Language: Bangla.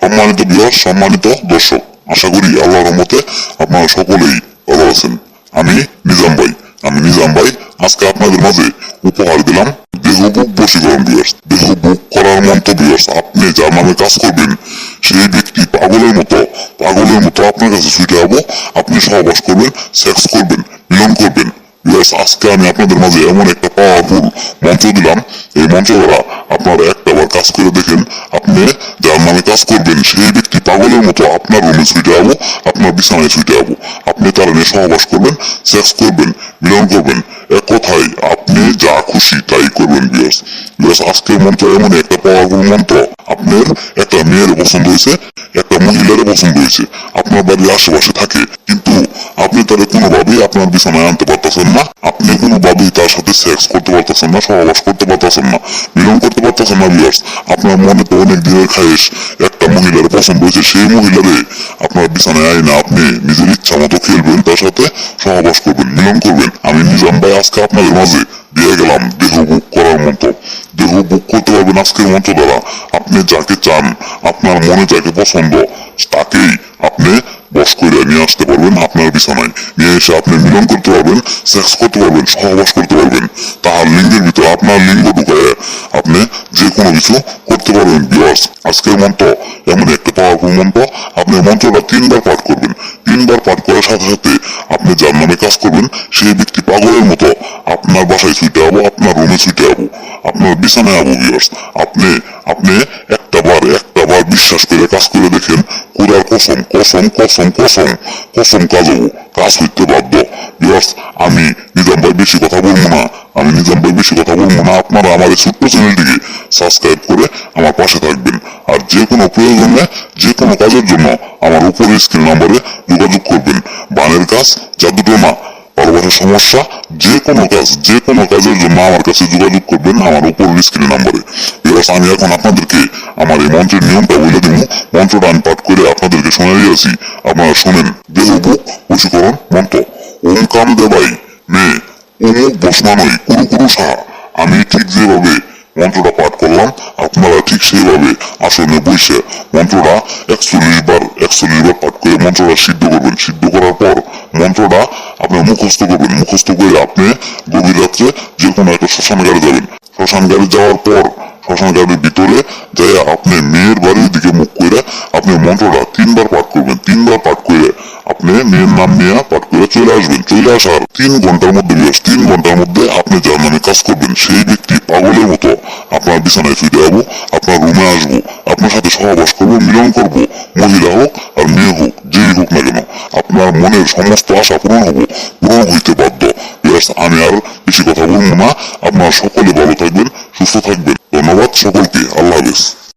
সম্মানিত বিহার সম্মানিত দর্শক, আশা করি আল্লাহর রহমতে আপনারা সকলেই ভালো আছেন। আমি নিজাম ভাই। আমি নিজাম ভাই, আজকে আপনাদের মাঝে উপহার দিলাম দেহ বুক বশীকরণ বিয়ার্স দেহ বুক করার মন্ত্র বিয়ার্স আপনি যার নামে কাজ করবেন, সেই ব্যক্তি পাগলের মতো পাগলের মতো আপনার কাছে ছুটে যাব। আপনি সহবাস করবেন সেক্স করবেন, মিলন করবেন। আজকে আমি আপনাদের মাঝে এমন একটা পাওয়ারফুল মন্ত্র দিলাম এই মন্ত্র দ্বারা আপনারা একটাবার কাজ করে দেখেন, আপনি যার নামে কাজ করবেন, সেই ব্যক্তি পাগলের মতো আপনার রুমে ছুটে যাব, আপনার বিছানায় ছুটে যাব। আপনি তার নিয়ে সহবাস করবেন, সেক্স করবেন, মিলন করবেন। এক কথায়, আপনি যা খুশি তাই করবেন বিয়ার্স বিয়ার্স আজকের মন্ত্র এমন একটা পাওয়ারফুল মন্ত্র আপনার একটা মেয়ের পছন্দ হয়েছে, একটা মহিলার পছন্দ হয়েছে। আপনার বাড়ির আশেপাশে থাকে, কিন্তু আপনি তাহলে কোনোভাবেই আপনার বিছানায় আনতে পারতেছেন না। আপনি কোনোভাবেই তার সাথে সেক্স করতে পারতেছেন না, সহবাস করতে পারতেছেন না, মিলন করতে পারতেছেন না বিয়ার্স আপনার মনে তো অনেক দিনের খায়েশ, একটা মহিলার পছন্দ হয়েছে সেই মহিলারে। আপনার বিছানায় আয় না আপনি নিজের ইচ্ছা মতো খেলবেন, তার সাথে সহবাস করবেন, মিলন করবেন। আমি নিজাম ভাই আজকে আপনাদের মাঝে দিয়ে গেলাম দেহ বুক করার মতো। দেহ বুক করতে পারবেন আজকের মন্ত্র দ্বারা আপনি যাকে চান, আপনার মনে যাকে পছন্দ, তাকেই আপনি বস করে নিয়ে আসতে পারবেন আপনার বিছানায়। নিয়ে এসে আপনি মিলন করতে পারবেন সেক্স করতে পারবেন, সহবাস করতে পারবেন। তাহার লিঙ্গের ভিতরে আপনার লিঙ্গ ঢুকায় আপনি যে কোনো কিছু করতে পারবেন। বিয়ার্স আজকের মন্ত্র এমন একটা পাওয়ারফুল মন্ত্র। আপনি মন্ত্রটা তিনবার পাঠ করবেন। তিনবার পাঠ করার সাথে সাথে আপনি যার নামে কাজ করবেন, সেই ব্যক্তি পাগলের মতো আপনার বাসায় ছুটে যাব আপনার রুমে ছুটে যাব আপনার বিছানায় যাব বিয়ার্স আপনি আপনি একটা বার একটা বার বিশ্বাস করে কাজ করে দেখেন, কোরার কসম কসম কসম কসম কসম কাজ হব, কাজ হইতে বাধ্য। বিয়ার্স আমি নিজাম ভাই বেশি কথা বলব না, আমি নিজাম ভাই বেশি কথা বলব না, আপনারা আমার এই ছোট্ট চ্যানেলটিকে সাবস্ক্রাইব করে আমার পাশে থাকবেন। আর যে কোনো প্রয়োজনে যে কোনো কাজের জন্য আমার উপরে স্ক্রিন নাম্বারে যোগাযোগ করবেন। বানের কাজ জাদুটোনা পরবর্তী সমস্যা, যে কোনো কাজ, যে কোনো কাজের জন্য আমার কাছে যোগাযোগ করবেন আমার উপর স্ক্রিন নাম্বারে এবার আমি এখন আপনাদেরকে আমার এই মন্ত্রের নিয়মটা বলে দিব। মন্ত্রটা আমি পাঠ করে আপনাদেরকে শোনা দিয়েছি। আপনারা শোনেন। দেহ বুক বশীকরণ, মন্ত্র। ওম দেবাই মে অমুক বসমানই কুরু কুরু সাহা। আমি ঠিক যেভাবে মন্ত্রটা পাঠ করলাম। আপনারা ঠিক সেইভাবে আসনে বসে মন্ত্রটা একচল্লিশ বার একচল্লিশ বার পাঠ করে মন্ত্রটা সিদ্ধ করবেন। সিদ্ধ করার পর মন্ত্রটা আপনি মুখস্থ করবেন। মুখস্থ করে আপনি গভীর রাত্রে যে কোনো একটা শ্মশান গাড়ি যাবেন। শ্মশান গাড়ি যাওয়ার পর শ্মশান গাড়ির ভিতরে যাই আপনি মেয়ের বাড়ির দিকে মুখ করে আপনি মন্ত্রটা তিনবার পাঠ করবেন। তিনবার পাঠ আপনি মেয়ের নাম নিয়ে পাঠ করে চলে আসবেন, চলে আসার তিন ঘণ্টার মধ্যে বিয়াস তিন ঘণ্টার মধ্যে আপনি যার নামে কাজ করবেন সেই ব্যক্তি পাগলের মতো আপনার বিছানায় ফিরে যাব, আপনার রুমে আসব, আপনার সাথে সহবাস করব, মিলন করব, মহিলা হোক আর মেয়ে হোক, যেই হোক না কেন, আপনার মনের সমস্ত আশা পূরণ হব, পূরণ হইতে বাধ্য। বিয়াস, আমি আর বেশি কথা বলব না, আপনারা সকলে ভালো থাকবেন, সুস্থ থাকবেন। ধন্যবাদ সকলকে, আল্লাহ